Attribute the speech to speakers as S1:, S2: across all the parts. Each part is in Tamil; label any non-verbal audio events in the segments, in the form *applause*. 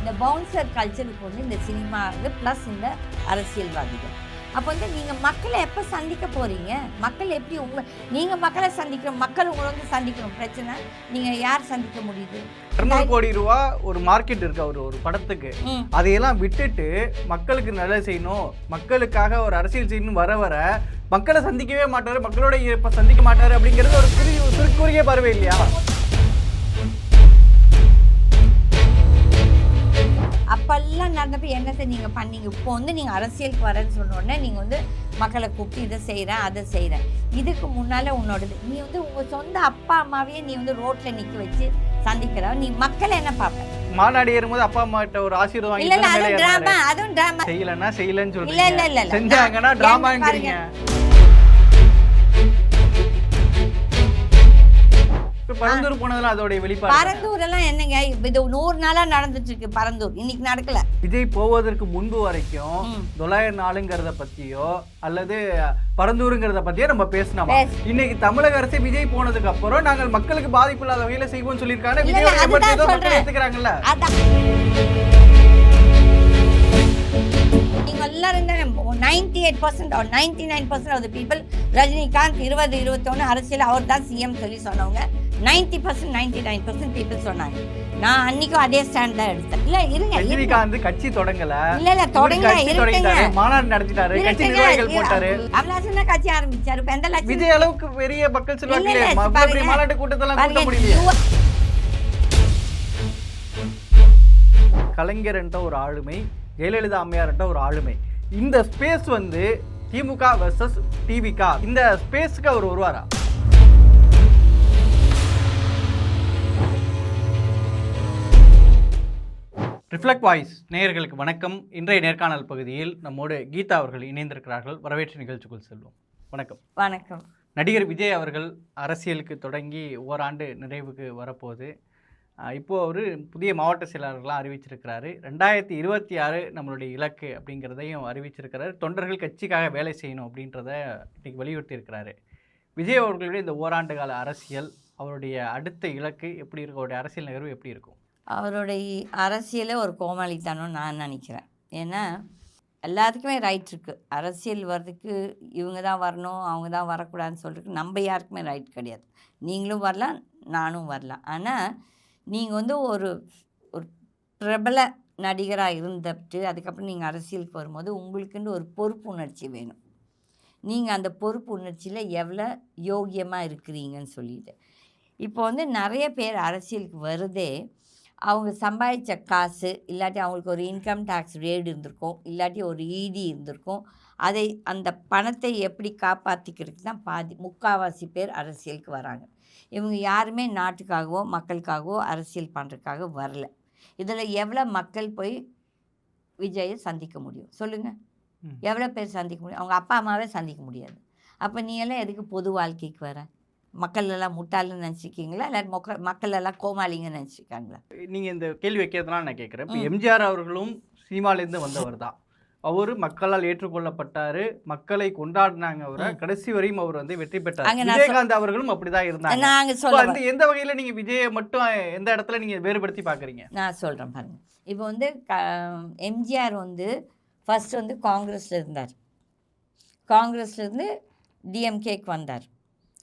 S1: இந்த பவுன்சர் கல்ச்சருக்கு வந்து இந்த சினிமா வந்து ப்ளஸ் இந்த அரசியல்வாதிகள். அப்போ வந்து நீங்கள் மக்களை எப்போ சந்திக்க போகிறீங்க மக்கள் எப்படி உங்களை நீங்கள் மக்களை சந்திக்கணும் மக்கள் உங்களை வந்து சந்திக்கணும். பிரச்சனை? நீங்கள் யார் சந்திக்க முடியுது?
S2: இரநூறு கோடி ரூபா ஒரு மார்க்கெட் இருக்கு அவர் ஒரு படத்துக்கு. அதையெல்லாம் விட்டுட்டு மக்களுக்கு நல்லது செய்யணும். மக்களுக்காக ஒரு அரசியல் செய்யணும் வர வர மக்களை சந்திக்கவே மாட்டாரு. மக்களோட இப்ப சந்திக்க மாட்டாரு அப்படிங்கிறது ஒரு குறி குறுக்குறுகிய பார்வை இல்லையா?
S1: அப்பெல்லாம் நடந்தப்ப என்னத்தை நீங்கள் பண்ணீங்க? இப்போ வந்து நீங்கள் அரசியலுக்கு வரேன்னு சொன்ன உடனே நீங்கள் வந்து மக்களை கூப்பிட்டு இதை செய்கிறேன் அதை செய்கிறேன் இதுக்கு முன்னால் உன்னோடது. நீ வந்து உங்கள் சொந்த அப்பா அம்மாவையே நீ வந்து ரோட்டில் நிற்க வச்சு சந்திக்கிற. நீ மக்களை என்ன பார்ப்ப?
S2: மாநாடு ஏறும்போது அப்பா அம்மா கிட்ட ஒரு ஆசீர்வாதம்
S1: இல்ல அதுவும் டிராமா. அதுவும் டிராமா
S2: செய்யலன்னா செய்யலன்னு
S1: இல்ல இல்ல
S2: சொல்றீங்க
S1: இல்ல இல்ல.
S2: செஞ்சாங்கன்னா டிராமாங்கிறீங்க பரந்தூர் போனதுல அதோடைய வெளிப்பாடு
S1: பரந்தூர் எல்லாம் என்னங்க இது நூறு நாளா நடந்துட்டு இருக்கு பரந்தூர். இன்னைக்கு நடக்கல.
S2: விஜய் போவதற்கு முன்பு வரைக்கும். தொள்ளாயிரம் நாளுங்கிறத பத்தியோ அல்லது பரந்தூருங்கிறத பத்தியோ நம்ம பேசினோமா?
S1: பேச-
S2: இன்னைக்கு தமிழக அரசு விஜய் போனதுக்கு அப்புறம் நாங்கள் மக்களுக்கு பாதிப்பு இல்லாத வகையில செய்வோம்னு சொல்லியிருக்காங்க.
S1: சொல்றேன்.
S2: எடுத்துக்கிறாங்கல்ல?
S1: எல்லாரும் ninety eight percent ninety nine percent of people Rajinikanth இருபது இருபத்தொன்னு அரசியல் அவர் தான் சிஎம் சொல்லி சொன்னவங்க. Ninety percent ninety nine percent people சொன்னாங்க. நான் அன்னைக்கும் அதே ஸ்டாண்ட் தான் எடுத்தேன். இல்ல இருங்க இருங்க.
S2: ரஜினிகாந்த் கட்சி தொடங்கல.
S1: இல்ல இல்ல
S2: இவரு
S1: தொடங்க
S2: கட்சி
S1: இருக்குங்க
S2: தொடங்கிட்டாரு மாநாடு நடத்திட்டாரு கட்சி நிர்வாகிகள் போட்டாரு.
S1: அவ்வளவு தான் கட்சி ஆரம்பிச்சாரு. இப்ப எந்த லட்சம்
S2: விஜய் அளவுக்கு பெரிய மக்கள்
S1: பாருங்க.
S2: மாநாட்டு கூட்டத்தெல்லாம் கூட்ட முடியல கலைஞர்ன்ற ஒரு ஆளுமை ஜெயலலிதா அம்மையார்ன்ற ஒரு ஆளுமை. இந்த ஸ்பேஸ் வந்து திமுக வெர்சஸ் டிவிகா இந்த ஸ்பேஸ்க்கு அவர் வருவாரா? ரிஃப்ளெக்ட் வாய்ஸ் நேயர்களுக்கு வணக்கம். இன்றைய நேர்காணல் பகுதியில் நம்மோடு கீதா அவர்கள் இணைந்திருக்கிறார்கள். வரவேற்று நிகழ்ச்சிக்குள் செல்வோம். வணக்கம்.
S1: வணக்கம்.
S2: நடிகர் விஜய் அவர்கள் அரசியலுக்கு தொடங்கி ஓராண்டு நிறைவுக்கு வரப்போகுது. ஆஹ் இப்போ அவர் புதிய மாவட்ட செயலாளர்களாக அறிவிச்சிருக்கிறாரு. ரெண்டாயிரத்தி இருபத்தி ஆறு நம்மளுடைய இலக்கு அப்படிங்கிறதையும் அறிவிச்சிருக்கிறாரு. தொண்டர்கள் கட்சிக்காக வேலை செய்யணும் அப்படின்றத இன்னைக்கு வலியுறுத்தியிருக்கிறாரு. விஜய் அவர்களுடைய இந்த ஓராண்டு கால அரசியல் அவருடைய அடுத்த இலக்கு எப்படி இருக்கும்? அவருடைய அரசியல் நகர்வு எப்படி இருக்கும்?
S1: அவருடைய அரசியலே ஒரு கோமாளித்தனம் நான் நினைக்கிறேன். ஏன்னா எல்லாத்துக்குமே ரைட் இருக்குது அரசியல் வர்றதுக்கு இவங்க தான் வரணும் அவங்க தான் வரக்கூடாதுன்னு சொல்கிறதுக்கு நம்ம யாருக்குமே ரைட் கிடையாது. நீங்களும் வரலாம் நானும் வரலாம். ஆனால் நீங்கள் வந்து ஒரு ஒரு பிரபல நடிகராக இருந்துட்டு அதுக்கப்புறம் நீங்கள் அரசியலுக்கு வரும்போது உங்களுக்குன்னு ஒரு பொறுப்பு உணர்ச்சி வேணும். நீங்கள் அந்த பொறுப்பு உணர்ச்சியில் எவ்வளோ யோக்கியமாக இருக்கிறீங்கன்னு சொல்லிட்டு. இப்போ வந்து நிறைய பேர் அரசியலுக்கு வருதே அவங்க சம்பாதிச்ச காசு இல்லாட்டி அவங்களுக்கு ஒரு இன்கம் டேக்ஸ் ரேடு இருந்திருக்கும் இல்லாட்டி ஒரு இடி இருந்திருக்கும் அதை அந்த பணத்தை எப்படி காப்பாற்றிக்கிறதுக்கு தான் பாதி முக்காவாசி பேர் அரசியலுக்கு வராங்க. இவங்க யாருமே நாட்டுக்காகவோ மக்களுக்காகவோ அரசியல் பண்ணுறதுக்காக வரல. இதில் எவ்வளோ மக்கள் போய் விஜயை சந்திக்க முடியும்? சொல்லுங்கள். எவ்வளோ பேர் சந்திக்க முடியும்? அவங்க அப்பா அம்மாவே சந்திக்க முடியாது. அப்போ நீ எல்லாம் எதுக்கு பொது வாழ்க்கைக்கு வர? மக்கள் எல்லாம் முட்டாள்னு நினச்சிக்கிங்களா இல்லை மொக்க மக்கள் எல்லாம் கோமாளிங்கன்னு நினச்சிக்காங்களா
S2: நீங்கள் இந்த கேள்வி வைக்கிறதுனால நான் கேட்குறேன். இப்போ. எம்ஜிஆர் அவர்களும் சினிமாலேருந்து வந்தவர் தான் அவர் மக்களால் ஏற்றுக்கொள்ளப்பட்டாரு மக்களை கொண்டாடினாங்க அவரை. கடைசி வரையும் அவர் வந்து வெற்றி பெற்றார். விஜயகாந்த் அவர்களும் அப்படிதான் இருந்தாங்க.
S1: நாங்கள்
S2: அந்த எந்த வகையில நீங்க விஜயை மட்டும் எந்த இடத்துல நீங்க வேறுபடுத்தி பாக்குறீங்க
S1: நான் சொல்கிறேன் பாருங்க. இப்போ வந்து க எம்ஜிஆர் வந்து ஃபர்ஸ்ட் வந்து காங்கிரஸில் இருந்தார். காங்கிரஸ்லேருந்து டிஎம்கேக்கு வந்தார்.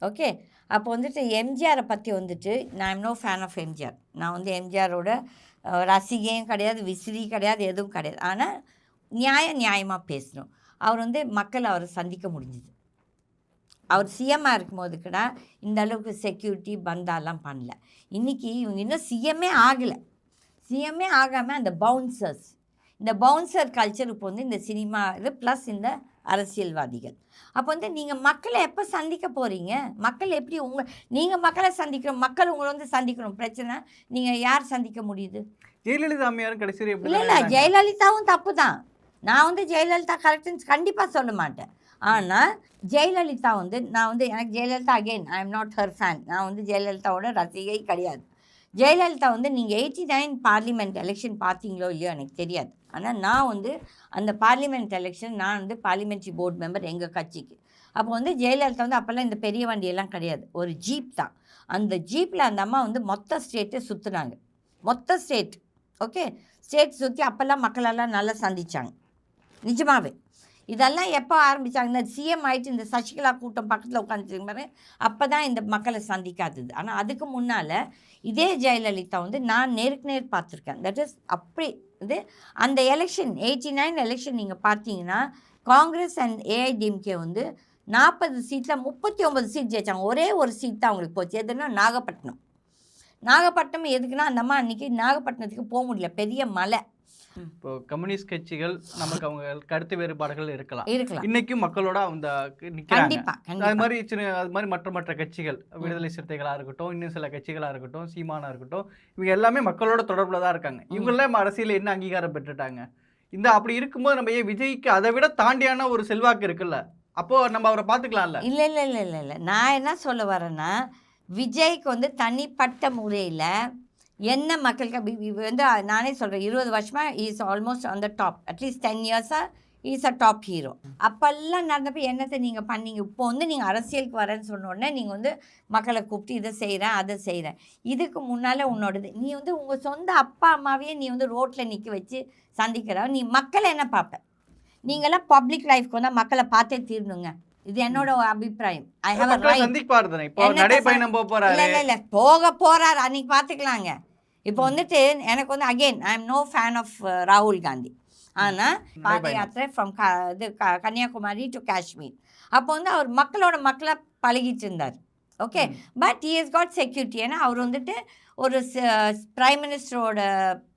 S1: ஓகே? அப்போ வந்துட்டு எம்ஜிஆரை பற்றி வந்துட்டு நான் am no fan of MGR. நான் வந்து எம்ஜிஆரோட ரசிகையும் கிடையாது விசிறி கிடையாது எதுவும் கிடையாது. ஆனால் நியாயம் நியாயமாக பேசணும் அவர் வந்து மக்கள் அவரை சந்திக்க முடிஞ்சுது. அவர் சிஎம்மாக இருக்கும்போது கூட இந்த அளவுக்கு செக்யூரிட்டி பந்தாலாம் பண்ணல. இன்றைக்கி இவங்க இன்னும் சிஎம்மே ஆகலை. சிஎம்மே ஆகாமல் அந்த பவுன்சர்ஸ் இந்த பவுன்சர் கல்ச்சர் இப்போ வந்து இந்த சினிமா இது ப்ளஸ் இந்த அரசியல்வாதிகள். அப்போ வந்து நீங்கள் மக்களை எப்போ சந்திக்க போகிறீங்க மக்கள் எப்படி உங்கள் நீங்கள் மக்களை சந்திக்கணும் மக்கள் உங்களை வந்து சந்திக்கணும். பிரச்சனை நீங்கள் யார் சந்திக்க முடியுது?
S2: ஜெயலலிதா அம்மையாரும் கடைசி
S1: இல்லை இல்லை ஜெயலலிதாவும் தப்பு தான் நான் வந்து ஜெயலலிதா கரெக்டுன்னு கண்டிப்பாக சொல்ல மாட்டேன். ஆனால் ஜெயலலிதா வந்து நான் வந்து எனக்கு Jayalalithaa again I am not her fan நான் வந்து ஜெயலலிதாவோட ரசிகை கிடையாது. ஜெயலலிதா வந்து நீங்கள் எயிட்டி நைன் பார்லிமெண்ட் எலெக்ஷன் பார்த்தீங்களோ இல்லையோ எனக்கு தெரியாது. ஆனால் நான் வந்து அந்த பார்லிமெண்ட் எலெக்ஷன் நான் வந்து பார்லிமெண்ட்ரி போர்டு மெம்பர் எங்கள் கட்சிக்கு. அப்போ வந்து ஜெயலலிதா வந்து அப்போல்லாம் இந்த பெரிய வண்டியெல்லாம் கிடையாது. ஒரு ஜீப் தான். அந்த ஜீப்பில் அந்த அம்மா வந்து மொத்த ஸ்டேட்டை சுற்றுனாங்க மொத்த ஸ்டேட் ஓகே ஸ்டேட் சுற்றி அப்போல்லாம் மக்களெல்லாம் நல்லா சந்தித்தாங்க நிஜமாவே. இதெல்லாம் எப்போ ஆரம்பித்தாங்க இந்த சிஎம் ஆகிட்டு இந்த சசிகலா கூட்டம் பக்கத்தில் உட்காந்துருக்க அப்போ தான் இந்த மக்களை சந்திக்காதது. ஆனால் அதுக்கு முன்னால் இதே ஜெயலலிதா வந்து நான் நேருக்கு நேர் பார்த்துருக்கேன். தட் இஸ் அப்படி இது அந்த எலெக்ஷன் எயிட்டி நைன் எலெக்ஷன் நீங்கள் பார்த்தீங்கன்னா காங்கிரஸ் அண்ட் ஏஐடிஎம்கே வந்து நாற்பது சீட்டில் முப்பத்தி ஒம்பது சீட் ஜெயிச்சாங்க. ஒரே ஒரு சீட் தான் அவங்களுக்கு போச்சு. எதுனா நாகப்பட்டினம். நாகப்பட்டினம் எதுக்குன்னா அந்த அம்மா அன்றைக்கி நாகப்பட்டினத்துக்கு போக முடியல. பெரிய மலை.
S2: இப்போ கம்யூனிஸ்ட் கட்சிகள் நமக்கு அவங்க கருத்து வேறுபாடுகள் இருக்கலாம். இன்னைக்கும் மக்களோட அந்த அது மாதிரி சின்ன அது மாதிரி மற்ற மற்ற கட்சிகள் விடுதலை சிறுத்தைகளா இருக்கட்டும் இன்னும் சில கட்சிகளா இருக்கட்டும் சீமானா இருக்கட்டும் இவங்க எல்லாமே மக்களோட தொடர்புல தான் இருக்காங்க. இவங்கெல்லாம் அரசியல் என்ன அங்கீகாரம் பெற்றுட்டாங்க? இந்த அப்படி இருக்கும்போது நம்ம ஏன் விஜய்க்கு அதை விட தாண்டியான ஒரு செல்வாக்கு இருக்குல்ல? அப்போ நம்ம அவரை பார்த்துக்கலாம்ல?
S1: இல்லை இல்லை இல்லை இல்லை இல்லை. நான் என்ன சொல்ல வரேன்னா விஜய்க்கு வந்து தனிப்பட்ட முறையில் என்ன மக்களுக்கு வந்து நானே சொல்கிறேன் இருபது வருஷமாக is almost on the top at least ten இயர்ஸாக இஸ் அ டாப் ஹீரோ அப்போல்லாம் நடந்தப்போ என்னத்தை நீங்கள் பண்ணீங்க? இப்போ வந்து நீங்கள் அரசியலுக்கு வரேன்னு சொன்ன உடனே நீங்கள் வந்து மக்களை கூப்பிட்டு இதை செய்கிறேன் அதை செய்கிறேன் இதுக்கு முன்னால் உன்னோடது நீ வந்து உங்கள் சொந்த அப்பா அம்மாவையே நீ வந்து ரோட்டில் நிற்க வச்சு சந்திக்கிற நீ மக்களை என்ன பார்ப்ப நீங்களாம் பப்ளிக் லைஃப்க்கு வந்தால் மக்களை பார்த்தே தீரணுங்க. இது என்னோட அபிப்பிராயம். ஐ ஹாவ்
S2: சந்திப்பாரு தானே இப்போ
S1: என்னத்த
S2: நடைப்பயணம் போக
S1: இல்ல
S2: போறாரு.
S1: இல்ல இல்ல போக போறாரு. அன்னைக்கு பார்த்துக்கலாங்க இப்போ வந்துட்டு எனக்கு வந்து again I am no fan of ராகுல் காந்தி ஆனால் பாத. யாத்திரை ஃப்ரம் இது க- கன்னியாகுமரி டு காஷ்மீர் அப்போ வந்து அவர் மக்களோட மக்களை பழகிட்டு இருந்தார். Okay but he has got security ஏன்னா அவர் வந்துட்டு ஒரு பிரைம் மினிஸ்டரோட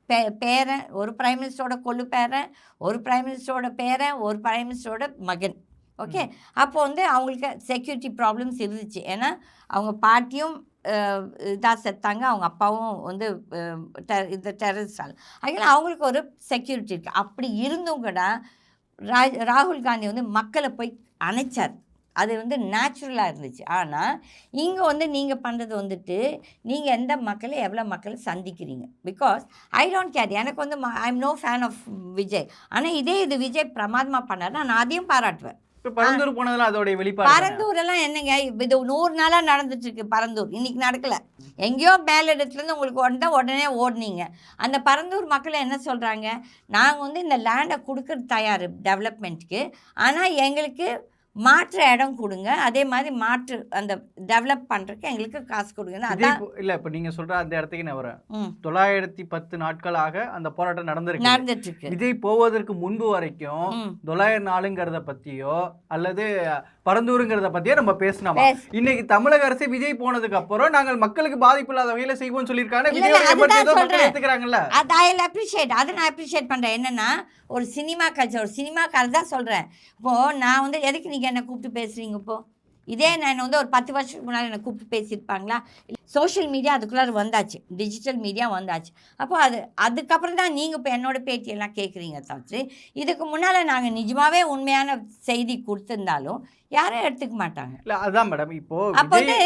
S1: பே பேரன் ஒரு பிரைம் மினிஸ்டரோட கொள்ளு பேரன் ஒரு பிரைம் மினிஸ்டரோட பேரன் ஒரு பிரைம் மினிஸ்டரோட மகன். ஓகே அப்போ வந்து அவங்களுக்கு செக்யூரிட்டி ப்ராப்ளம்ஸ் இருந்துச்சு. ஏன்னா அவங்க பாட்டியும் இதாக செத்தாங்க. அவங்க அப்பாவும் வந்து அஹ், ter- இந்த டெரரிஸ்டால் அதனால் அவங்களுக்கு ஒரு செக்யூரிட்டி இருக்குது அப்படி இருந்தும் கூட ராஜ் ராகுல் காந்தி வந்து மக்களை போய் அணைச்சார். அது வந்து நேச்சுரலாக இருந்துச்சு. ஆனால் இங்கே வந்து நீங்கள் பண்ணுறது வந்துட்டு நீங்கள் எந்த மக்களை எவ்வளோ மக்களை சந்திக்கிறீங்க? பிகாஸ் ஐ டோன்ட் கேர் எனக்கு வந்து I am no fan of Vijay. ஆனால் இதே இது விஜய் பிரமாதமாக பண்ணார் நான் அதையும் பாராட்டுவேன்.
S2: பரந்தூர் போனதுல அதோடைய வெளிப்பாடு.
S1: பரந்தூர் எல்லாம் என்னங்க இது நூறு நாளாக நடந்துட்டு இருக்கு பரந்தூர். இன்னைக்கு நடக்கல. எங்கேயோ மேல் இடத்துலேருந்து உங்களுக்கு உடனே உடனே ஓடுனீங்க. அந்த பரந்தூர் மக்கள் என்ன சொல்கிறாங்க நாங்கள் வந்து இந்த லேண்டை கொடுக்கறது தயார் டெவலப்மெண்ட்டுக்கு ஆனால் எங்களுக்கு மாற்று இடம் கொடுங்க. அதே மாதிரி மாற்று அந்த டெவலப் பண்ணுறதுக்கு எங்களுக்கு காசு
S2: விஜய்
S1: அதான்
S2: இல்ல இப்ப நீங்க சொல்ற அந்த இடத்துக்கு நான் வரேன். தொள்ளாயிரத்தி பத்து நாட்களாக அந்த போராட்டம் நடந்திருக்கு.
S1: நடந்துட்டு இருக்கு
S2: விஜய் போவதற்கு முன்பு வரைக்கும். தொள்ளாயிரம் நாளுங்கிறத பத்தியோ அல்லது பரந்தூருங்கிறத பத்தியோ நம்ம பேசினோமா?
S1: பேச-
S2: இன்னைக்கு தமிழக அரசு விஜய் போனதுக்கு அப்புறம் நாங்கள் மக்களுக்கு பாதிப்பு இல்லாத வகையில செய்வோம்னு சொல்லியிருக்காங்க.
S1: சொல்றேன்.
S2: ஏத்துக்கிறாங்கல்ல.
S1: அது ஐ அப்ரிஷியேட் அதை நான் அப்ரிஷியேட் பண்ணுறேன் என்னென்னா ஒரு சினிமா கல்ச்சர் ஒரு சினிமா கதை தான் சொல்கிறேன் இப்போது நான் வந்து எதுக்கு நீங்கள் என்னை கூப்பிட்டு பேசுகிறீங்க இப்போது இதே நான் வந்து ஒரு பத்து வருஷத்துக்கு முன்னாடி என்னை கூப்பிட்டு பேசியிருப்பாங்களா? சோஷியல் மீடியா அதுக்குள்ளார வந்தாச்சு. டிஜிட்டல் மீடியா வந்தாச்சு. அப்போ அது அதுக்கப்புறம் தான் நீங்கள் இப்போ என்னோட பேட்டியெல்லாம் கேட்குறீங்க தவிர்த்து இதுக்கு முன்னால் நாங்கள் நிஜமாவே உண்மையான செய்தி கொடுத்துருந்தாலும் யாரும் எடுத்துக்க மாட்டாங்க.
S2: இல்ல அதான் மேடம் இப்போ
S1: அப்ப வந்து-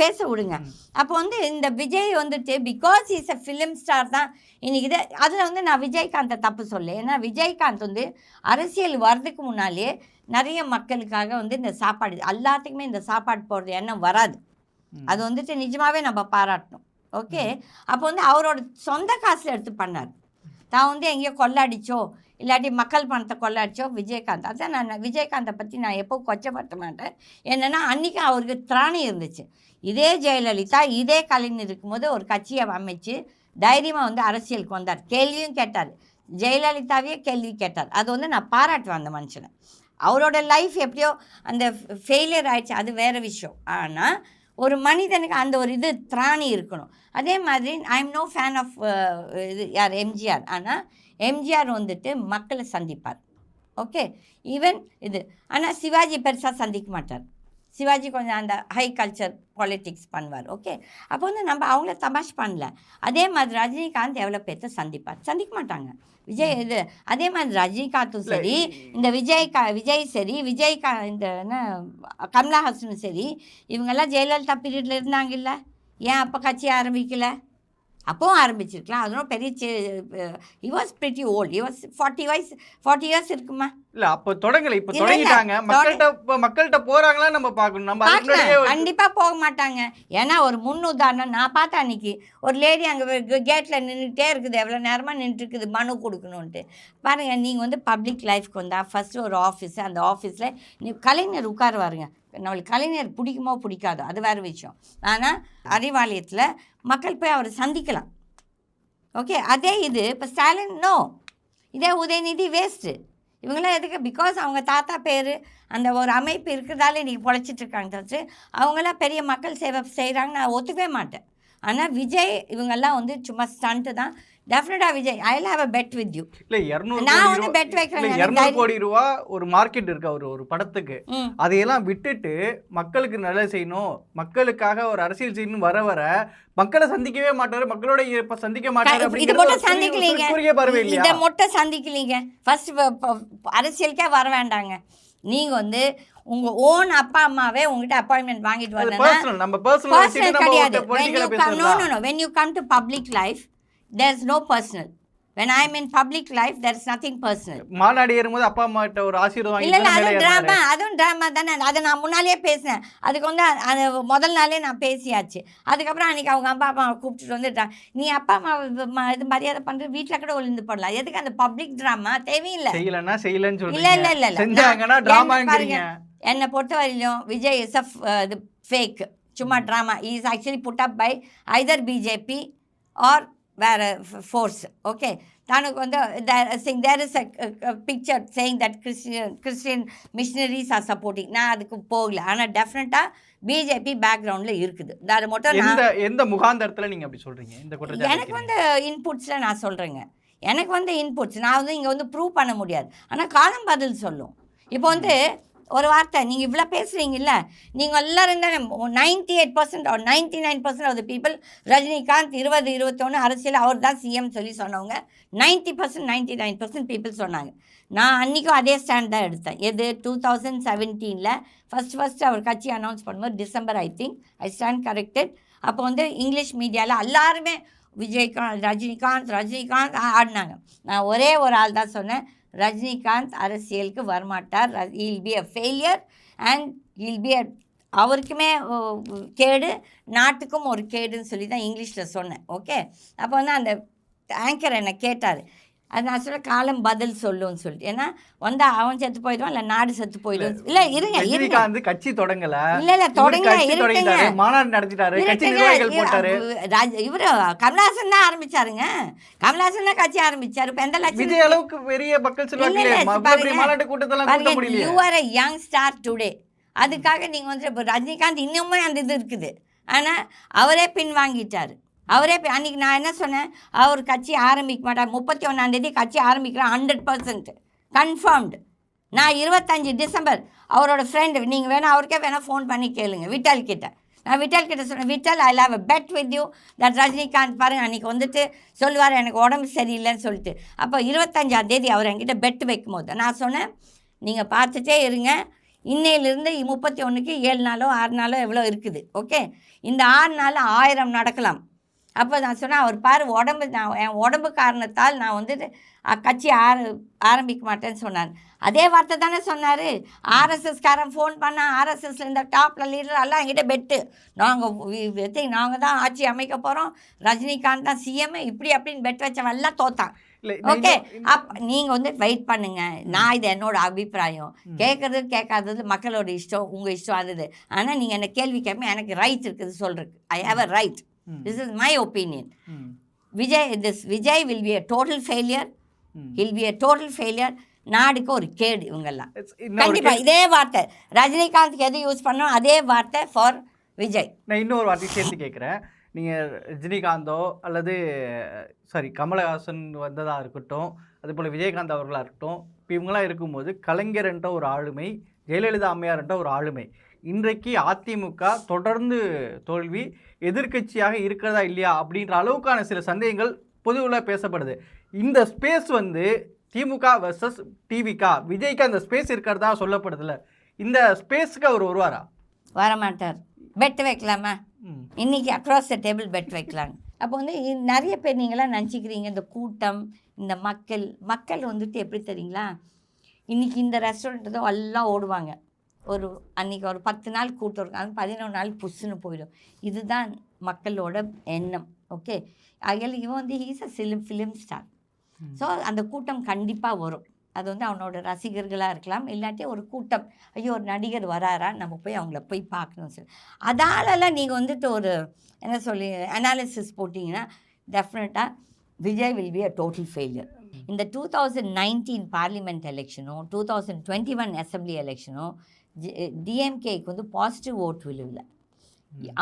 S1: பேச விடுங்க. அப்போ வந்து இந்த விஜய் வந்துட்டு because is a film star தான் இன்னைக்கு இது அதில் வந்து நான் விஜயகாந்தை தப்பு சொல்ல ஏன்னா விஜயகாந்த் வந்து அரசியல் வர்றதுக்கு முன்னாலே நிறைய மக்களுக்காக வந்து இந்த சாப்பாடு எல்லாத்துக்குமே இந்த சாப்பாடு போடுறது எண்ணம் வராது. அது வந்துட்டு நிஜமாவே நம்ம பாராட்டணும். ஓகே? அப்போ வந்து அவரோட சொந்த காசில் எடுத்து பண்ணார். தான் வந்து எங்கேயோ கொள்ளடிச்சோ இல்லாட்டி மக்கள் பணத்தை கொள்ளடிச்சோ விஜயகாந்த். அதான் நான் விஜயகாந்தை பற்றி நான் எப்போ கொச்சப்படுத்த மாட்டேன். என்னென்னா அன்றைக்கி அவருக்கு திராணி இருந்துச்சு. இதே ஜெயலலிதா இதே கலைஞர் இருக்கும்போது ஒரு கட்சியை அமைச்சு தைரியமாக வந்து அரசியலுக்கு வந்தார். கேள்வியும் கேட்டார். ஜெயலலிதாவையே கேள்வி கேட்டார். அது வந்து நான் பாராட்டுவேன் அந்த மனுஷனை. அவரோட லைஃப் எப்படியோ அந்த ஃபெயிலியர் ஆயிடுச்சு அது வேறு விஷயம். ஆனால் ஒரு மனிதனுக்கு அந்த ஒரு இது திராணி இருக்கணும். அதே மாதிரி I am no fan of இது யார்? எம்ஜிஆர் ஆனால் எம்ஜிஆர் வந்துட்டு மக்களை சந்திப்பார். ஓகே ஈவன் இது ஆனால் சிவாஜி பெருசாக சந்திக்க மாட்டார். சிவாஜி கொஞ்சம் அந்த ஹை கல்ச்சர் பாலிட்டிக்ஸ் பண்ணுவார் ஓகே அப்போ வந்து நம்ம அவங்கள தமாஷ் பண்ணல. அதே மாதிரி ரஜினிகாந்த் எவ்வளோ பேர்த்த சந்திப்பார்? சந்திக்க மாட்டாங்க. விஜய் இது அதே மாதிரி ரஜினிகாந்தும் சரி இந்த விஜய் கா விஜய் சரி விஜய் கா இந்த என்ன கமலஹாசனும் சரி இவங்கெல்லாம் ஜெயலலிதா பீரியடில் இருந்தாங்கல்ல? ஏன் அப்போ கட்சி ஆரம்பிக்கல? அப்போவும் ஆரம்பிச்சிருக்கலாம். அதெல்லாம் பெரிய he was pretty old. He was forty வயசு ஃபார்ட்டி இயர்ஸ் இருக்குமா?
S2: இல்ல அப்ப தொடங்கல. இப்ப. தொடங்கிட்டாங்க. மக்கள்கிட்ட மக்கள்கிட்ட போறாங்களா நம்ம பார்க்கணும். நம்ம
S1: கண்டிப்பாக போக மாட்டாங்க. ஏன்னா ஒரு முன் உதாரணம். நான் பார்த்தேன் அன்னைக்கு. ஒரு லேடி அங்கே கேட்டில் நின்றுட்டே இருக்குது. எவ்வளோ நேரமாக நின்றுட்டு இருக்குது மனு கொடுக்கணுன்ட்டு பாருங்கள் நீங்கள் வந்து பப்ளிக் லைஃப்க்கு வந்தால் ஃபஸ்ட்டு ஒரு ஆஃபீஸு அந்த ஆஃபீஸில் நீ கலைஞர் உட்காருவாருங்க. நம்மளுக்கு கலைஞர் பிடிக்குமோ பிடிக்காதோ அது வேறு விஷயம். ஆனால் அறிவாலயத்தில் மக்கள் போய் அவரை சந்திக்கலாம். ஓகே அதே இது இப்போ ஸ்டாலின் நோ இதே உதயநிதி வேஸ்ட்டு இவங்களாம் எதுக்கு? பிகாஸ் அவங்க தாத்தா பேர் அந்த ஒரு அமைப்பு இருக்கிறதால இன்றைக்கி பொழைச்சிட்ருக்காங்க தவிர்த்து அவங்களாம் பெரிய மக்கள் சேவை செய்கிறாங்கன்னு நான் ஒத்துக்கவே மாட்டேன். ஆனால் விஜய் இவங்கெல்லாம் வந்து சும்மா ஸ்டண்ட்டு தான். டெஃபினட்டாக Vijay I have a bet with you
S2: இல்ல 200
S1: நான் வந்து bet வைக்கிறேன்.
S2: இல்ல,
S1: எனக்கு
S2: 200
S1: தைரியம்.
S2: கோடி ரூபா ஒரு மார்க்கெட் இருக்கு அவர் ஒரு படத்துக்கு. அதையெல்லாம் விட்டுட்டு மக்களுக்கு நல்லது செய்யணும். மக்களுக்காக ஒரு அரசியல் செய்யணும் வர வர மக்களை சந்திக்கவே மாட்டாரு மக்களோட இப்ப சந்திக்க மாட்டாரு
S1: இது மட்டும்
S2: ஒரு
S1: சந்திக்கலீங்க.
S2: ஒரு
S1: இதை மட்டும் சந்திக்கலீங்க. ஃபர்ஸ்ட் அரசியலுக்கே வர வேண்டாங்க. நீங்க வந்து உங்க ஓன் அப்பா அம்மாவே உங்ககிட்ட அப்பாயின்மெண்ட் வாங்கிட்டு வரலன்னா
S2: பர்சனல்
S1: கிடையாது.
S2: ஒருத்தர்
S1: when you
S2: பொலிட்டிக்கலா
S1: come no there's no personal. When i am in public life there's nothing personal.
S2: மாநாடு ஏறும்போது அப்பா அம்மா கிட்ட ஒரு ஆசீர்வாதம்
S1: இல்ல அதுவும் ட்ராமா அதுவும் ட்ராமா தானே. அதை நான் முன்னாலேயே பேசினேன். அதுக்கு வந்து அது முதல் நாளே நான் பேசியாச்சு. அதுக்கப்புறம் அன்னைக்கு அவங்க அப்பா அம்மா கூப்பிட்டுட்டு வந்துட்டான் நீ அப்பா அம்மா இது மரியாதை பண்ணுற வீட்டில் கூட ஒளிந்து போடலாம். எதுக்கு அந்த பப்ளிக் ட்ராமா தேவையில்லை.
S2: செய்யலன்னா செய்யலன்னு
S1: இல்ல இல்ல இல்ல இல்ல.
S2: செஞ்சாங்கன்னா
S1: நான்
S2: டிராமாங்கிறீங்க
S1: என்ன என்னை பொறுத்த வரையிலும் விஜய் இஸ் அ இது ஃபேக் சும்மா drama is actually put up by either BJP or வேற ஃபோர்ஸ் ஓகே தனக்கு வந்து Singh there is a picture saying that Christian Christian missionaries are supporting நான் அதுக்கு போகல. ஆனால் டெஃபினட்டாக பிஜேபி பேக்ரவுண்டில் இருக்குது. அது மட்டும் நான்
S2: எந்த முகாந்தரத்துல நீங்க அப்படி சொல்றீங்க? இந்த
S1: எனக்கு? வந்து இன்புட்ஸில் நான் சொல்கிறேங்க எனக்கு வந்து இன்புட்ஸ் நான் வந்து இங்கே வந்து ப்ரூவ் பண்ண முடியாது. ஆனால் காலம் பதில் சொல்லும். இப்போ வந்து ஒரு வார்த்தை நீங்கள் இவ்வளோ பேசுகிறீங்கல்ல நீங்கள் எல்லாரும் தானே ninety eight percent ninety nine percent of the people Rajinikanth இருபது இருபத்தொன்று அரசியல் அவர் தான் சிஎம் சொல்லி சொன்னவங்க. Ninety percent ninety nine percent people சொன்னாங்க. நான் அன்றைக்கும் அதே ஸ்டாண்ட் தான் எடுத்தேன். எது? டூ தௌசண்ட் செவன்டீனில் ஃபஸ்ட் ஃபஸ்ட்டு அவர் கட்சி அனௌன்ஸ் பண்ணும்போது December I think I stand corrected அப்போ வந்து இங்கிலீஷ் மீடியாவில் எல்லாருமே விஜயகாந்த் ரஜினிகாந்த் ரஜினிகாந்த் ஆடினாங்க. நான் ஒரே ஒரு ஆள் தான் சொன்னேன். ரஜினிகாந்த் அரசியலுக்கு வரமாட்டார். Will be a failure and will be a அவருக்குமே கேடு நாட்டுக்கும் ஒரு கேடுன்னு சொல்லி தான் இங்கிலீஷில் சொன்னேன். ஓகே அப்போ வந்து அந்த ஆங்கர் என்னை கேட்டார். அது நான் சொல்ல காலம் பதில் சொல்லுன்னு சொல்லிட்டு. ஏன்னா வந்தா அவன் செத்து போயிடுவான் இல்லை நாடு செத்து போயிடும் இல்லை இருங்க இருங்க.
S2: ரஜினிகாந்த் கட்சி தொடங்கல.
S1: இல்லை இல்லை தொடங்க
S2: தொடங்கிட்டாரு மாநாடு நடத்திட்டாரு கட்சி நிர்வாகிகள் போட்டாரு.
S1: இவர் கமலஹாசன் தான் ஆரம்பிச்சாருங்க. கமலஹாசன் தான் கட்சி ஆரம்பிச்சாரு. இப்ப எந்த லட்சம்
S2: விஜய் அளவுக்கு பெரிய மக்கள். இப்படி மாநாட்டு கூட்டத்தெல்லாம் கூட்ட முடியலையே.
S1: You are a young star today அதுக்காக நீங்க வந்து இப்போ ரஜினிகாந்த் இன்னுமே அந்த இது இருக்குது. ஆனா அவரே பின் வாங்கிட்டாரு அவரே இப்போ அன்றைக்கி நான் என்ன சொன்னேன்? அவர் கட்சி ஆரம்பிக்க மாட்டார். முப்பத்தி ஒன்றாந்தேதி கட்சி ஆரம்பிக்கிறேன் ஹண்ட்ரட் பர்சன்ட் கன்ஃபார்ம்டு நான் இருபத்தஞ்சி டிசம்பர் அவரோட ஃப்ரெண்டு நீங்கள் வேணால் அவருக்கே வேணால் ஃபோன் பண்ணி கேளுங்க விட்டால் கிட்ட. நான் விட்டால் கிட்ட சொன்னேன் விட்டால் I love a bet with you that Rajinikanth பாருங்க அன்றைக்கி வந்துட்டு சொல்லுவார் எனக்கு உடம்பு சரியில்லைன்னு சொல்லிட்டு. அப்போ இருபத்தஞ்சாந்தேதி அவர் என்கிட்ட பெட் வைக்கும் போது நான் சொன்னேன் நீங்கள் பார்த்துட்டே இருங்க. இன்னையிலிருந்து முப்பத்தி ஒன்றுக்கு ஏழு நாளோ ஆறு நாளோ எவ்வளோ இருக்குது? ஓகே இந்த ஆறு நாள் ஆயிரம் நடக்கலாம். அப்போ நான் சொன்னேன் அவர் பாரு உடம்பு நான் என் உடம்பு காரணத்தால் நான் வந்துட்டு அ- கட்சி ஆர ஆரம்பிக்க மாட்டேன்னு சொன்னார். அதே வார்த்தை தானே சொன்னார். ஆர்எஸ்எஸ்காரன் ஃபோன் பண்ணால் ஆர்எஸ்எஸ்ல இந்த டாப்பில் லீடர் எல்லாம் என்கிட்ட பெட்டு நாங்கள் நாங்கள் தான் ஆட்சி அமைக்க போகிறோம் ரஜினிகாந்த் தான் சிஎம் இப்படி அப்படின்னு பெட் வச்சவன் எல்லாம் தோத்தான். ஓகே அப் நீங்கள் வந்து வெயிட் பண்ணுங்க. நான் இது என்னோட அபிப்பிராயம். கேட்கறது கேட்காதது மக்களோட இஷ்டம் உங்கள் இஷ்டம் அது ஆனால் நீங்கள் என்ன கேள்வி கேட்ப எனக்கு ரைட் இருக்குது சொல்கிறதுக்கு I have a right this is my opinion Vijay this Vijay will be a total failure. Will be a total failure நாடுக்கு ஒரு கேடு இவங்கெல்லாம். கண்டிப்பா இதே வார்த்தை. ரஜினிகாந்த்க்கு எது யூஸ் பண்ணோம் அதே வார்த்தை ஃபார் விஜய்
S2: நான் இன்னொரு வார்த்தை சேர்த்து கேட்குறேன். நீங்கள் ரஜினிகாந்தோ அல்லது சாரி கமலஹாசன் வந்ததாக இருக்கட்டும் அதே போல் விஜயகாந்த் அவர்களாக இருக்கட்டும் இப்போ இவங்களாம் இருக்கும்போது கலைஞர்ன்ற ஒரு ஆளுமை ஜெயலலிதா அம்மையார்ன்ற ஒரு ஆளுமை. இன்றைக்கு அதிமுக தொடர்ந்து தோல்வி எதிர்க்கட்சியாக இருக்கிறதா இல்லையா அப்படின்ற அளவுக்கான சில சந்தேகங்கள் பொதுவில் பேசப்படுது. இந்த ஸ்பேஸ் வந்து திமுக வர்சஸ் டிவிகா விஜய்க்கு அந்த ஸ்பேஸ் இருக்கிறதா சொல்லப்படுதுல்ல இந்த ஸ்பேஸ்க்கு அவர் வருவாரா?
S1: வரமாட்டார். பெட் வைக்கலாமா?
S2: ம்.
S1: இன்னைக்கு அக்ராஸ் த டேபிள் பெட் வைக்கலாங்க. அப்போ வந்து நிறைய பேர் நீங்களாம் நினச்சிக்கிறீங்க இந்த கூட்டம் இந்த மக்கள். மக்கள் வந்துட்டு எப்படி தெரியுங்களா? இன்றைக்கி இந்த ரெஸ்டாரண்ட் தான் எல்லாம் ஓடுவாங்க. ஒரு அன்றைக்கி ஒரு பத்து நாள் கூட்டம் இருக்கும். அது பதினொரு நாள் புஷ்ஷுன்னு போயிடும். இதுதான் மக்களோட எண்ணம். ஓகே அதில் இவன் வந்து he's a film film star. So அந்த கூட்டம் கண்டிப்பாக வரும். அது வந்து அவனோட ரசிகர்களாக இருக்கலாம். இல்லாட்டி ஒரு கூட்டம் ஐயோ ஒரு நடிகர் வராரா? நம்ம போய் அவங்கள போய் பார்க்கணும் சொல்லி. அதாலலாம் நீங்கள் வந்துட்டு ஒரு என்ன சொல்லி அனாலிசிஸ் போட்டிங்கன்னா டெஃபினட்டாக Vijay will be a total failure இந்த two thousand nineteen parliament எலெக்ஷனும் two thousand twenty one assembly எலெக்ஷனும் டிஎம்கேக்கு வந்து பாசிட்டிவ் ஓட் விழுவில்.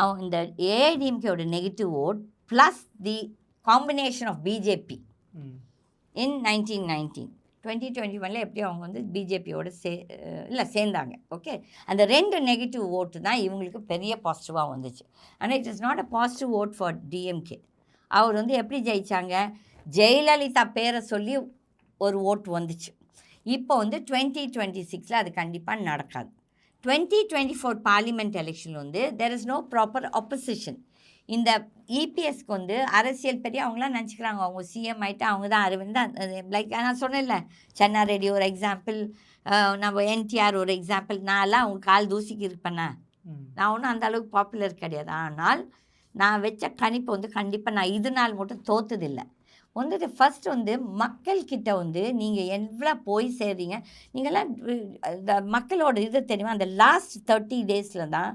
S1: அவன் இந்த ஏஐடிஎம்கேயோட negative vote plus the combination of BJP. In nineteen nineteen twenty twenty ஒனில் எப்படி அவங்க வந்து பிஜேபியோட சே இல்லை சேர்ந்தாங்க ஓகே அந்த ரெண்டு நெகட்டிவ் ஓட்டு தான் இவங்களுக்கு பெரிய பாசிட்டிவாக வந்துச்சு. ஆனால் it is not a positive vote for DMK அவர் வந்து எப்படி ஜெயிச்சாங்க? ஜெயலலிதா பேரை சொல்லி ஒரு ஓட்டு வந்துச்சு. இப்போ வந்து டுவெண்ட்டி டுவெண்ட்டி சிக்ஸில் அது கண்டிப்பாக நடக்காது. Twenty twenty four parliament election வந்து there is no proper opposition. இந்த இபிஎஸ்க்கு வந்து அரசியல் பெரிய அவங்களாம் நினச்சிக்கிறாங்க. அவங்க சிஎம் ஆகிட்டு அவங்க தான் அரவிந்த் லைக் நான் சொன்னேன்ல சென்னா ரெட்டி ஒரு எக்ஸாம்பிள் நம்ம என்டிஆர் ஒரு எக்ஸாம்பிள் நான்லாம் அவங்க கால் தூசிக்கு இருப்பேனா. நான் ஒன்றும் அந்த அளவுக்கு பாப்புலர் கிடையாது. ஆனால் நான் வச்ச கணிப்பு வந்து கண்டிப்பாக நான் இது நாள் மட்டும் தோத்ததில்லை. வந்துட்டு ஃபர்ஸ்ட் வந்து மக்கள்கிட்ட வந்து நீங்கள் எவ்வளோ போய் சேர்றீங்க? நீங்கள்லாம் இந்த மக்களோட இது தெரியுமா? அந்த லாஸ்ட் தேர்ட்டி டேஸில் தான்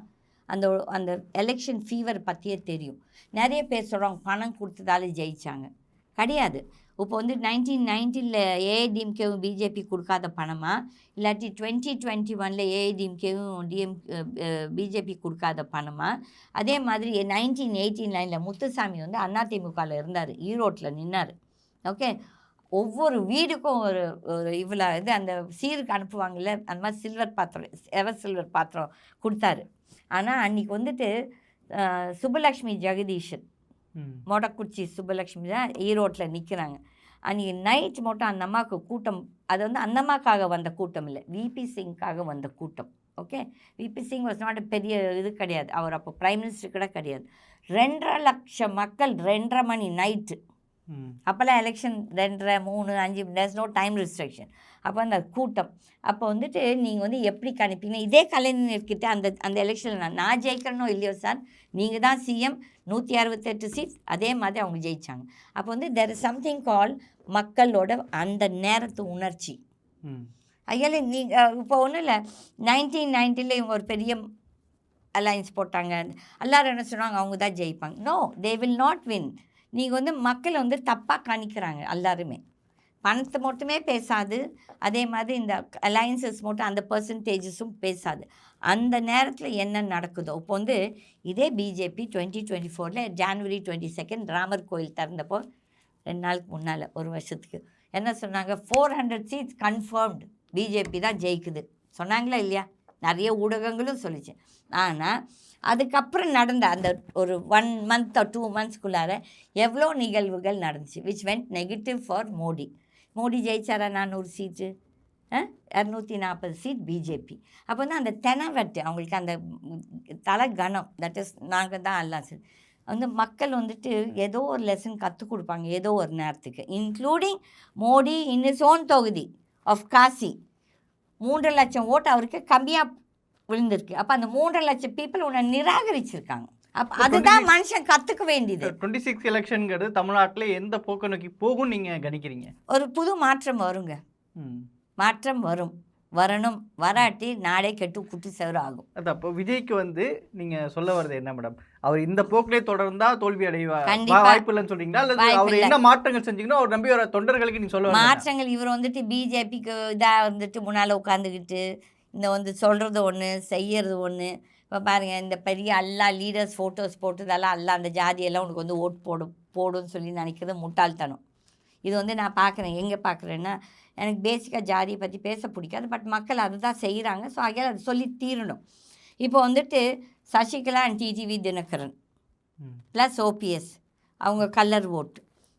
S1: அந்த அந்த எலெக்ஷன் ஃபீவர் பற்றியே தெரியும். நிறைய பேர் சொல்கிறாங்க பணம் கொடுத்ததாலே ஜெயித்தாங்க கிடையாது. இப்போ வந்து நைன்டீன் நைன்டீனில் ஏஐடிஎம்கேவும் பிஜேபி கொடுக்காத பணமா? இல்லாட்டி டுவெண்ட்டி டுவெண்ட்டி ஒனில் ஏஐடிஎம்கேவும் டிஎம் பிஜேபி கொடுக்காத பணமா? அதே மாதிரி நைன்டீன் எயிட்டீன் நைனில் முத்துசாமி வந்து அதிமுகவில் இருந்தார். ஈரோட்டில் நின்னார். ஓகே? ஒவ்வொரு வீடுக்கும் ஒரு ஒரு இவ்வளோ இது அந்த சீருக்கு அனுப்புவாங்கல்ல அந்த மாதிரி சில்வர் பாத்திரம் எவர் சில்வர் பாத்திரம் கொடுத்தாரு. ஆனால் அன்றைக்கி வந்துட்டு சுபலக்ஷ்மி ஜெகதீஷன் மொடக்குச்சி சுப்பலக்ஷ்மி தான் ஈரோட்டில் நிற்கிறாங்க. அன்றைக்கி நைட் மட்டும் அந்த அம்மாவுக்கு கூட்டம் அது வந்து அந்தம்மாக்காக வந்த கூட்டம் இல்லை விபி சிங்காக வந்த கூட்டம். Okay VP Singh was not பெரிய இது கிடையாது. அவர் அப்போ ப்ரைம் மினிஸ்டர் கூட கிடையாது. ரெண்டரை லட்சம் மக்கள் ரெண்டரை மணி நைட்டு அப்போல்லாம் எலெக்ஷன் ரெண்டரை மூணு அஞ்சு டேஸ் நோ டைம் ரெஸ்ட்ரிக்ஷன் அப்போ அந்த கூட்டம். அப்போ வந்துட்டு நீங்கள் வந்து எப்படி கணிப்பீங்க? இதே கலைஞர்கிட்ட அந்த அந்த எலெக்ஷனில் நான் நான் ஜெயிக்கிறனோ இல்லையோ சார் நீங்கள் தான் சிஎம் நூற்றி அறுபத்தெட்டு சீட் அதே மாதிரி அவங்க ஜெயிச்சாங்க. அப்போ வந்து தெர் இஸ் சம்திங் கால் மக்களோட அந்த நேரத்து உணர்ச்சி.
S2: ம்.
S1: ஐயால நீங்கள் இப்போ ஒன்றும் இல்லை நைன்டீன் நைன்ட்டியில் இவங்க ஒரு பெரிய அலைன்ஸ் போட்டாங்க. எல்லாரும் என்ன சொன்னாங்க அவங்க தான் ஜெயிப்பாங்க. No they will not win நீங்கள் வந்து மக்களை வந்து தப்பாக காணிக்கிறாங்க எல்லாருமே. பணத்தை மட்டுமே பேசாது. அதே மாதிரி இந்த அலையன்சஸ் மட்டும் அந்த பர்சன்டேஜஸும் பேசாது. அந்த நேரத்தில் என்ன நடக்குதோ இப்போ வந்து இதே பிஜேபி டுவெண்ட்டி டுவெண்ட்டி ஃபோரில் ஜான்வரி டுவெண்ட்டி செகண்ட் ராமர் கோயில் திறந்தப்போ ரெண்டு நாளுக்கு முன்னால் ஒரு வருஷத்துக்கு என்ன சொன்னாங்க? Four hundred seats confirmed BJP தான் ஜெயிக்குது. சொன்னாங்களா இல்லையா? நிறைய ஊடகங்களும் சொல்லிச்சு. ஆனால் அதுக்கப்புறம் நடந்த அந்த ஒரு ஒன் மந்த் டூ மந்த்ஸ்க்குள்ளார எவ்வளோ நிகழ்வுகள் நடந்துச்சு which went negative for Modi. Modi ஜெயிச்சாரா நானூறு சீட்டு இரநூத்தி நாற்பது சீட் பிஜேபி அப்போ வந்து அந்த தெனவெட்டு அவங்களுக்கு அந்த தலை கணம் தட் இஸ் நாங்கள் தான் எல்லாம் சரி. வந்து மக்கள் வந்துட்டு ஏதோ ஒரு லெசன் கற்றுக் கொடுப்பாங்க ஏதோ ஒரு நேரத்துக்கு including Modi in his own தொகுதி ஆஃப் காசி மூன்றரை லட்சம் ஓட்டு அவருக்கு கம்மியாக விழுந்திருக்கு. அப்போ அந்த மூன்றரை லட்சம் பீப்புள் உன்னை நிராகரிச்சிருக்காங்க. அப்போ அதுதான் மனுஷன் கற்றுக்க வேண்டியது.
S2: டுவெண்ட்டி சிக்ஸ் எலெக்ஷன்ங்கிறது தமிழ்நாட்டில் எந்த போக்க நோக்கி போகும் நீங்கள் கணிக்கிறீங்க?
S1: ஒரு புது மாற்றம் வருங்க.
S2: ம்.
S1: மாற்றம் வரும். வரணும். வராட்டி நாடே கெட்டு குட்டி செவரு ஆகும்
S2: அதான் இப்போ விஜய்க்கு வந்து நீங்கள் சொல்ல வர்றது என்ன மேடம் அவர் இந்த போக்கிலே தொடர்ந்தா தோல்வி அடைவா
S1: கண்டிப்பா.
S2: வாய்ப்பு இல்லைன்னு சொல்றீங்களா? அல்லது அவர். என்ன மாற்றங்கள் செஞ்சீங்கன்னா அவர் நம்பி வர தொண்டர்களுக்கு நீங்க சொல்ல?
S1: மாற்றங்கள் இவர் வந்துட்டு பிஜேபிக்கு இதாக வந்துட்டு முன்னால் உட்காந்துக்கிட்டு இந்த வந்து சொல்கிறது ஒன்று செய்யறது ஒன்று இப்போ பாருங்கள் இந்த பெரிய எல்லா லீடர்ஸ் ஃபோட்டோஸ் போட்டதெல்லாம் எல்லாம் அந்த ஜாதியெல்லாம் உனக்கு வந்து ஓட் போடும் போடும்னு சொல்லி நினைக்கிறது முட்டாள்தனம். இது வந்து நான் பார்க்குறேன் எங்கே பார்க்குறேன்னா எனக்கு பேசிக்காக ஜாதியை பற்றி பேச பிடிக்காது. பட் மக்கள் அதுதான் செய்கிறாங்க ஸோ ஆகையால் அது சொல்லி தீரணும். இப்போ வந்துட்டு Sasikala and TTV Dhinakaran. Plus OPS அவங்க colour vote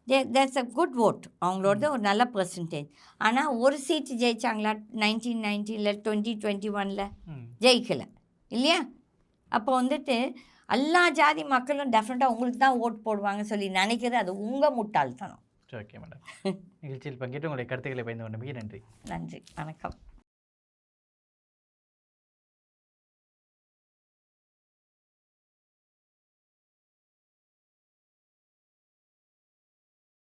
S1: they that's a good vote அவங்களோடது ஒரு நல்ல பர்சன்டேஜ் ஆனால் ஒரு சீட்டு ஜெயிச்சாங்களா? நைன்டீன் நைன்டீனில் டுவெண்ட்டி டுவெண்ட்டி ஒனில். ஜெயிக்கலை. இல்லையா? அப்போ வந்துட்டு எல்லா ஜாதி மக்களும் டெஃபினட்டாக உங்களுக்கு தான் ஓட் போடுவாங்க சொல்லி நினைக்கிறது அது உங்கள் முட்டாள்தனம்.
S2: ஓகே மேடம் *laughs* நிகழ்ச்சியில் பங்கேற்று உங்களுடைய கருத்துக்களை பயந்து கொண்டு மிக நன்றி.
S1: நன்றி. வணக்கம்.